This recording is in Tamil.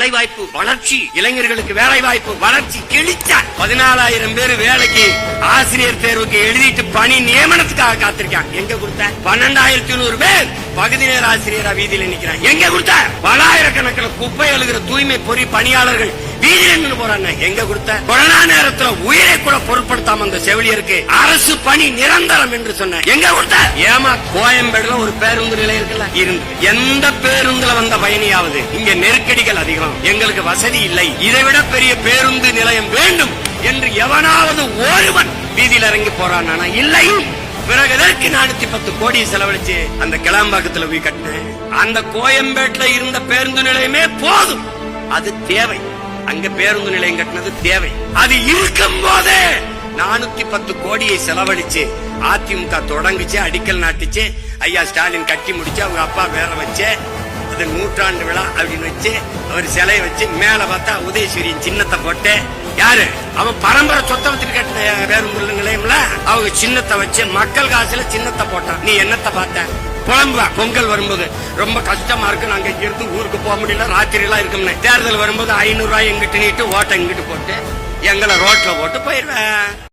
வேலை வாய்ப்பு வளர்ச்சி. இளைஞர்களுக்கு வேலை வாய்ப்பு வளர்ச்சி. கிழிச்சார் பதினாலாயிரம் பேர் வேலைக்கு ஆசிரியர் தேர்வுக்கு எழுதிட்டு பணி நியமனத்துக்காக காத்திருக்காங்க. எங்க கொடுத்த? பன்னெண்டாயிரத்தி நூறு பேர் பகுதி நேர ஆசிரியரா வீதியில் நிக்கிறாங்க. எங்க கொடுத்த? பலாயிரக்கணக்கில் குப்பை எழுகிற தூய்மை பொறி பணியாளர்கள் வீதியில் போறாங்க. எங்க கொடுத்த? கொரோனா நேரத்துல உயிரை கூட பொருட்படுத்தாம அந்த செவிலியருக்கு அரசு பணி நிரந்தரம் என்று சொன்ன. எங்க கொடுத்த? ஏமா கோயம்பேடுல ஒரு பேருந்து நிலையம் இருக்குல்ல? இருந்து. எந்த பேருந்துல பயணியாவது. இங்க நெருக்கடிகள் அதிகம். எங்களுக்கு வசதி இல்லை. இதை விட பெரிய பேருந்து நிலையம் வேண்டும் என்று எவனாவது ஒருவன் வீதியில் இறங்கி போறான். இல்லை. பிறகு எதற்கு நானூத்தி பத்து கோடி செலவழிச்சு அந்த கிளாம்பாக்கத்துல போய் கட்டினேன்? அந்த கோயம்பேட்டுல இருந்த பேருந்து நிலையமே போதும். அது தேவை. அங்க பேருந்து நிலையம் கட்டினது தேவை. அது இருக்கும் போதே நானூத்தி பத்து கோடியை செலவழிச்சு அதிமுக தொடங்குச்சு அடிக்கல் நாட்டுச்சு. ஐயா ஸ்டாலின் கட்டி முடிச்சு அவங்க அப்பா பேரை வச்சு அது நூற்றாண்டு விழா அப்படின்னு வச்சு அவர் சிலையை வச்சு மேல பார்த்தா உதயசூரியன் சின்னத்தை போட்டு யாரு? அவன் பரம்பரை சொத்தை வச்சுட்டு வேறு நிலையம்ல அவங்க சின்னத்தை வச்சு மக்கள் காசுல சின்னத்தை போட்டான். நீ என்னத்தை பார்த்த? புலம்புவா. பொங்கல் வரும்போது. ரொம்ப கஷ்டமா இருக்கு நாங்க இங்க இருந்து ஊருக்கு போக முடியல ராத்திரி எல்லாம் இருக்கும்னு. தேர்தல் வரும்போது ஐநூறு ரூபாய் எங்கிட்டு நீட்டு ஓட்டை எங்கிட்டு போட்டு எங்களை ரோட்ல போட்டு போயிருவேன்.